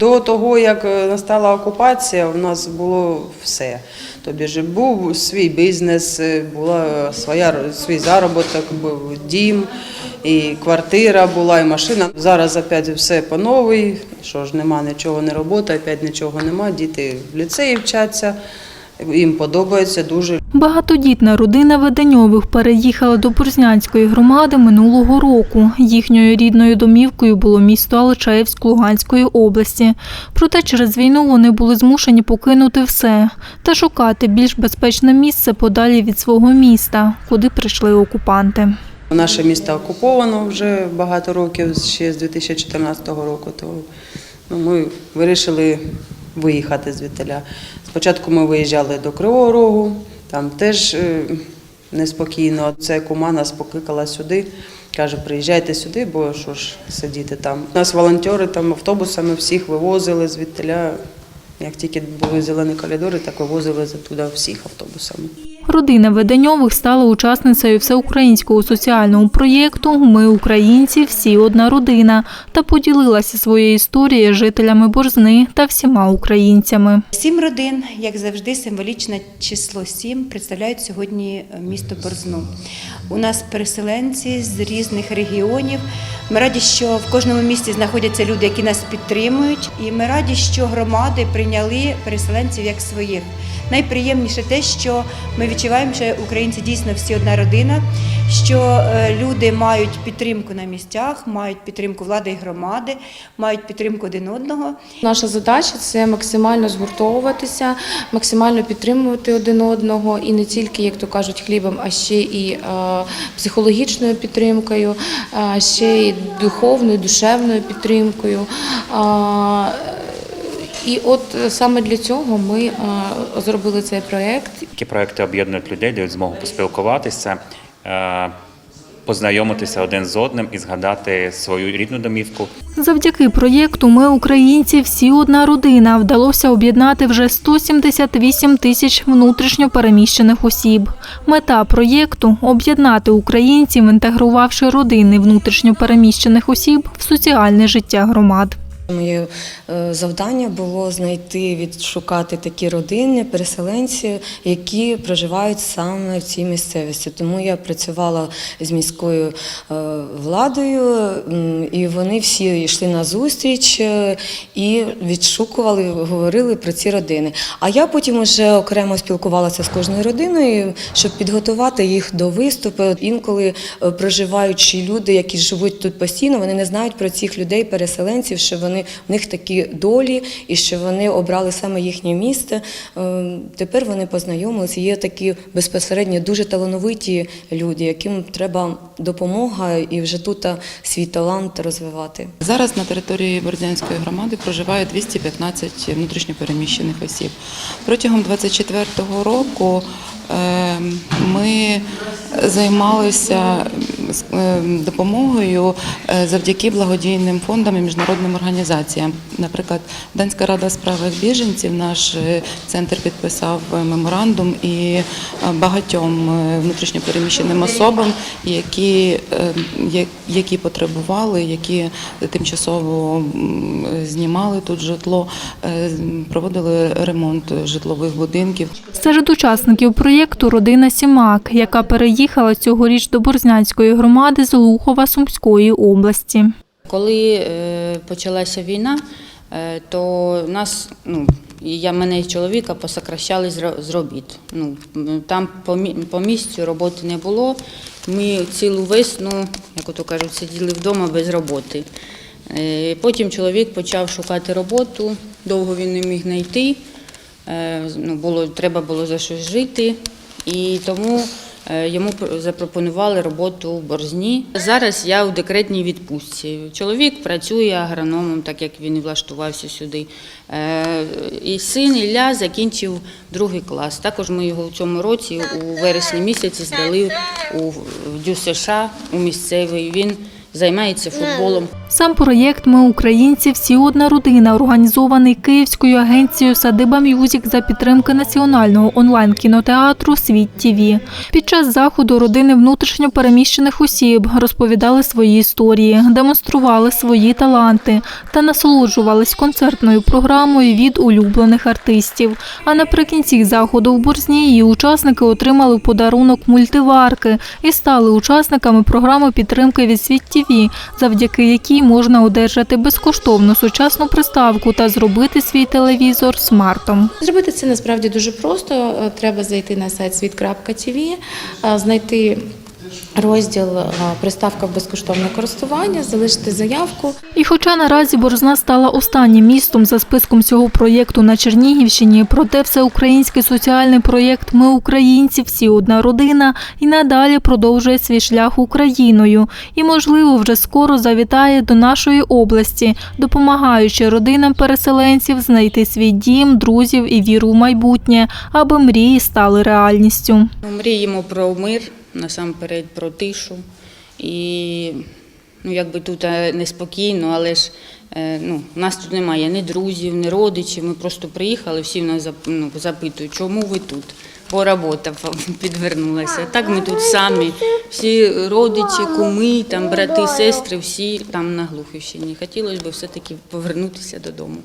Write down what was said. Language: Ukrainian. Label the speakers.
Speaker 1: До того, як е, настала окупація, у нас було все. Тобі ж був свій бізнес, е, була своя свій заробіток, був дім, і квартира була, і машина. Зараз опять все по новій. Що ж нема нічого, не робота, опять нічого нема. Діти в ліцеї вчаться. Їм подобається дуже.
Speaker 2: Багатодітна родина Веденьових переїхала до Бурзнянської громади минулого року. Їхньою рідною домівкою було місто Алчаївськ Луганської області. Проте через війну вони були змушені покинути все та шукати більш безпечне місце подалі від свого міста, куди прийшли окупанти.
Speaker 1: Наше місто окуповано вже багато років, ще з 2014 року. То ну, ми вирішили виїхати звідтиля. Спочатку ми виїжджали до Кривого Рогу, там теж е, неспокійно. Це кума нас покликала сюди. Каже, приїжджайте сюди, бо що ж сидіти там. Нас волонтери там автобусами всіх вивозили звідтиля. Як тільки були зелені коридори, так вивозили туди всіх автобусами.
Speaker 2: Родина Веденьових стала учасницею всеукраїнського соціального проєкту Ми українці, всі одна родина та поділилася своєю історією жителями Борзни та всіма українцями.
Speaker 3: Сім родин, як завжди, символічне число сім представляють сьогодні е, місто Борзну. У нас переселенці з різних регіонів. Ми раді, що в кожному місті знаходяться люди, які нас підтримують, і ми раді, що громади прийняли переселенців як своїх. Найприємніше те, що ми відчуваємо, що українці дійсно всі одна родина, що е, люди мають підтримку на місцях, мають підтримку влади і громади, мають підтримку один одного.
Speaker 4: Наша задача це максимально згуртовуватися, максимально підтримувати один одного і не тільки, як то кажуть, хлібом, а ще і е, психологічною підтримкою, а ще й духовною, душевною підтримкою. І от е, саме для цього ми е, зробили цей проєкт.
Speaker 5: Такі проекти об'єднують людей, дають змогу поспілкуватися, е, познайомитися один з одним і згадати свою рідну домівку.
Speaker 2: Завдяки проєкту Ми українці, всі одна родина вдалося об'єднати вже 178 тисяч внутрішньо переміщених осіб. Мета проєкту об'єднати українців, інтегрувавши родини внутрішньо переміщених осіб в соціальне життя громад.
Speaker 6: Моє е, завдання було знайти, відшукати такі родини, переселенці, які проживають саме в цій місцевості. Тому я працювала з міською е, владою, і вони всі йшли на зустріч е, і відшукували, говорили про ці родини. А я потім вже окремо спілкувалася з кожною родиною, щоб підготувати їх до виступу. Інколи проживаючі люди, які живуть тут постійно, вони не знають про цих людей, переселенців, що вони в них такі долі і що вони обрали саме їхнє місце. Е, Тепер вони познайомилися. Є такі безпосередньо дуже талановиті люди, яким треба допомога і вже тут свій талант розвивати.
Speaker 7: Зараз на території Бордянської громади проживає 215 внутрішньопереміщених осіб. Протягом 24-го року е, ми займалися допомогою е, завдяки благодійним фондам і міжнародним організаціям. Наприклад, Данська рада справах біженців, наш е, центр підписав меморандум і е, багатьом е, внутрішньопереміщеним особам, які, е, які потребували, які тимчасово знімали тут житло, е, проводили ремонт житлових будинків.
Speaker 2: Серед учасників проєкту родина Сімак, яка переїхала цьогоріч до Борзнянської громади з Лухова Сумської області.
Speaker 8: Коли е, почалася війна, е, то нас, ну, я мене і чоловіка посокращали з робіт. Ну, там по, місцю роботи не було. Ми цілу весну, як ото кажуть, сиділи вдома без роботи. Е, Потім чоловік почав шукати роботу, довго він не міг знайти. Ну, було, треба було за щось жити. І тому йому запропонували роботу в Борзні. Зараз я у декретній відпустці. Чоловік працює агрономом, так як він влаштувався сюди. Е, І син Ілля закінчив другий клас. Також ми його в цьому році, у вересні місяці, здали у ДЮСШ у місцевий. Він займається футболом.
Speaker 2: Сам проєкт Ми українці всі одна родина, організований Київською агенцією Садиба Мюзік за підтримки національного онлайн кінотеатру Світ ТІВІ. Під час заходу родини внутрішньо переміщених осіб розповідали свої історії, демонстрували свої таланти та насолоджувались концертною програмою від улюблених артистів. А наприкінці заходу в Борзні її учасники отримали в подарунок мультиварки і стали учасниками програми підтримки від Світ ТІВІ, завдяки якій можна одержати безкоштовну сучасну приставку та зробити свій телевізор смартом.
Speaker 4: Зробити це насправді дуже просто. Е, Треба зайти на сайт світ.тв, е, знайти розділ е, приставка в безкоштовне користування, залишити заявку.
Speaker 2: І хоча наразі Борзна стала останнім містом за списком цього проєкту на Чернігівщині, проте всеукраїнський соціальний проєкт Ми українці, всі одна родина і надалі продовжує свій шлях Україною. І, можливо, вже скоро завітає до нашої області, допомагаючи родинам переселенців знайти свій дім, друзів і віру в майбутнє, аби мрії стали реальністю.
Speaker 8: Мріємо про мир, насамперед про тишу. І ну, якби тут е, неспокійно, але ж е, ну, у нас тут немає ні друзів, ні родичів. Ми просто приїхали, всі в нас ну, запитують, чому ви тут? Бо робота підвернулася. Так ми тут самі. Всі родичі, куми, там, брати, сестри, всі там на Глухівщині. Хотілося б все-таки повернутися додому.